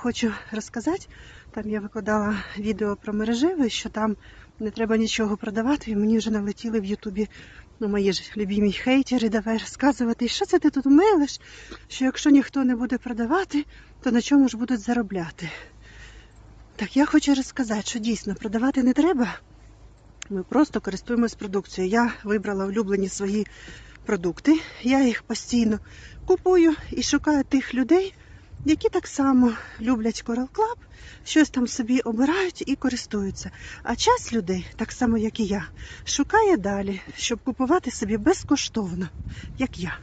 Хочу розказати, там я викладала відео про мережеве, що там не треба нічого продавати, і мені вже налетіли в Ютубі ну, мої ж любімі хейтери, давай розказувати, що це ти тут мелиш, що якщо ніхто не буде продавати, то на чому ж будуть заробляти. Так я хочу розказати, що дійсно продавати не треба. Ми просто користуємось продукцією. Я вибрала улюблені свої продукти, я їх постійно купую і шукаю тих людей, які так само люблять Coral Club, щось там собі обирають і користуються. А час людей, так само як і я, шукає далі, щоб купувати собі безкоштовно, як я.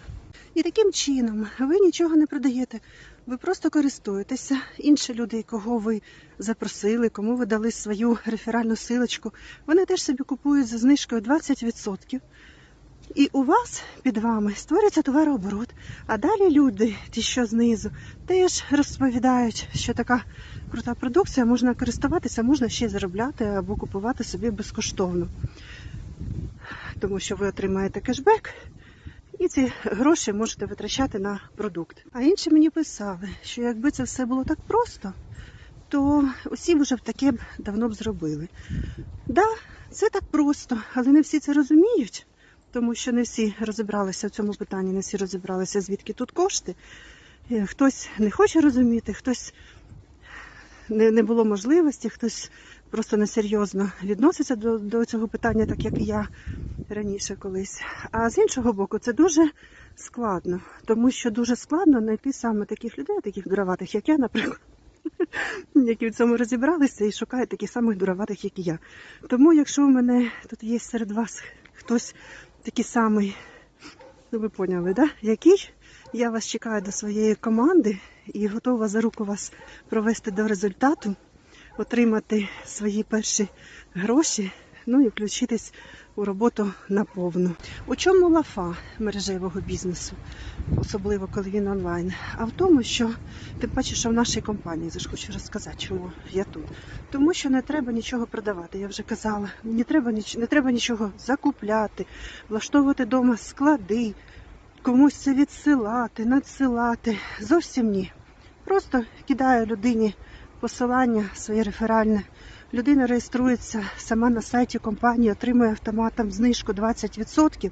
І таким чином ви нічого не продаєте. Ви просто користуєтеся. Інші люди, кого ви запросили, кому ви дали свою реферальну силочку, вони теж собі купують за знижкою 20%. І у вас під вами створюється товарооборот. А далі люди, ті, що знизу, теж розповідають, що така крута продукція, можна користуватися, можна ще заробляти або купувати собі безкоштовно. Тому що ви отримаєте кешбек і ці гроші можете витрачати на продукт. А інші мені писали, що якби це все було так просто, то усі вже б таке б давно б зробили. Да, це так просто, але не всі це розуміють тому що не всі розібралися в цьому питанні, не всі розібралися, звідки тут кошти. Е, Хтось не хоче розуміти, хтось не, не було можливості, хтось просто несерйозно відноситься до, до цього питання, так як і я раніше колись. А з іншого боку, це дуже складно, тому що дуже складно знайти саме таких людей, таких дураватих, як я, наприклад. Які в цьому розібралися і шукають таких самих дураватих, як і я. Тому, якщо у мене тут є серед вас хтось такий самий, ну ви поняли, да? який, я вас чекаю до своєї команди і готова за руку вас провести до результату, отримати свої перші гроші, ну і включитись у роботу наповну. У чому лафа мережевого бізнесу, особливо коли він онлайн? А в тому, що тим паче, що в нашій компанії ж хочу розказати, чому я тут. Тому що не треба нічого продавати. Я вже казала, не треба не треба нічого закупляти, влаштовувати вдома склади, комусь це відсилати, надсилати. Зовсім ні. Просто кидаю людині посилання своє реферальне. Людина реєструється сама на сайті компанії, отримує автоматом знижку 20%,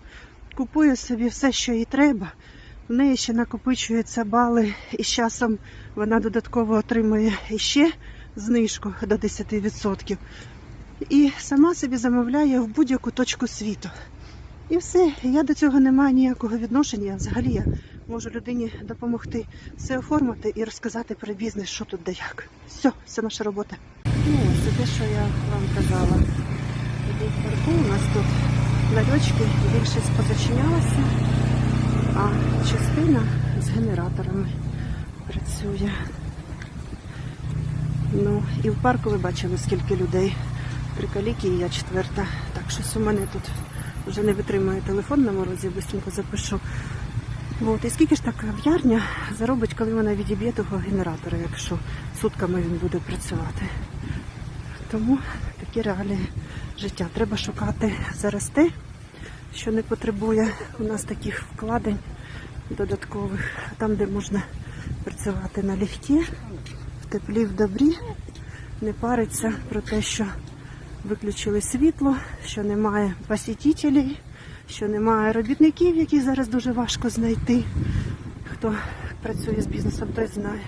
купує собі все, що їй треба. В неї ще накопичуються бали, і з часом вона додатково отримує іще знижку до 10%. І сама собі замовляє в будь-яку точку світу. І все, я до цього не маю ніякого відношення. Взагалі я можу людині допомогти все оформити і розказати про бізнес, що тут де як. Все, це наша робота. Ну, це те, що я вам казала. У нас тут ларьочки, більшість позачинялася, а частина з генераторами працює. Ну, і в парку ви бачили, скільки людей. Три каліки і я четверта. Так, щось у мене тут вже не витримує телефон на морозі, быстренько запишу. От, і скільки ж так кав'ярня заробить, коли вона відіб'є того генератора, якщо сутками він буде працювати. Тому такі реалії життя. Треба шукати зараз те, що не потребує у нас таких вкладень додаткових, там, де можна працювати на налегке, в теплі, в добрі, не париться про те, що виключили світло, що немає посітителів, що немає робітників, які зараз дуже важко знайти. Хто працює з бізнесом, той знає.